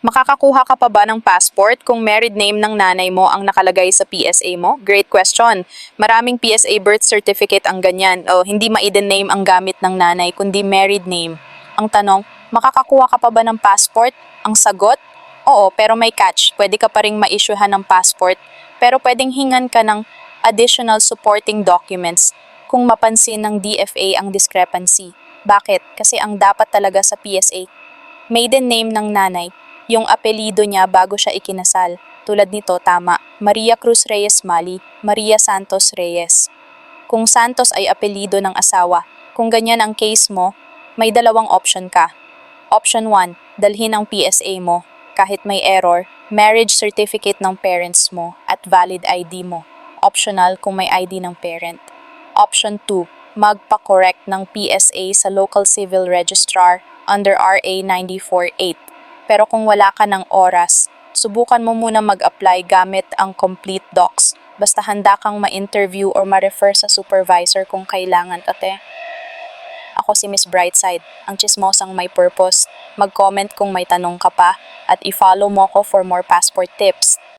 Makakakuha ka pa ba ng passport kung married name ng nanay mo ang nakalagay sa PSA mo? Great question. Maraming PSA birth certificate ang ganyan. O hindi maiden name ang gamit ng nanay kundi married name. Ang tanong, makakakuha ka pa ba ng passport? Ang sagot, oo pero may catch. Pwede ka pa ring ma-issuehan ng passport pero pwedeng hingan ka ng additional supporting documents kung mapansin ng DFA ang discrepancy. Bakit? Kasi ang dapat talaga sa PSA, maiden name ng nanay, yung apelido niya bago siya ikinasal. Tulad nito, tama, Maria Cruz Reyes Mali, Maria Santos Reyes. Kung Santos ay apelido ng asawa, kung ganyan ang case mo, may dalawang option ka. Option 1, dalhin ang PSA mo. Kahit may error, marriage certificate ng parents mo at valid ID mo. Optional kung may ID ng parent. Option 2, magpa-correct ng PSA sa local civil registrar under RA 948. Pero kung wala ka ng oras, subukan mo muna mag-apply gamit ang complete docs. Basta handa kang ma-interview or ma-refer sa supervisor kung kailangan, ate. Ako si Miss Brightside, ang chismosang may purpose. Mag-comment kung may tanong ka pa at i-follow mo ko for more passport tips.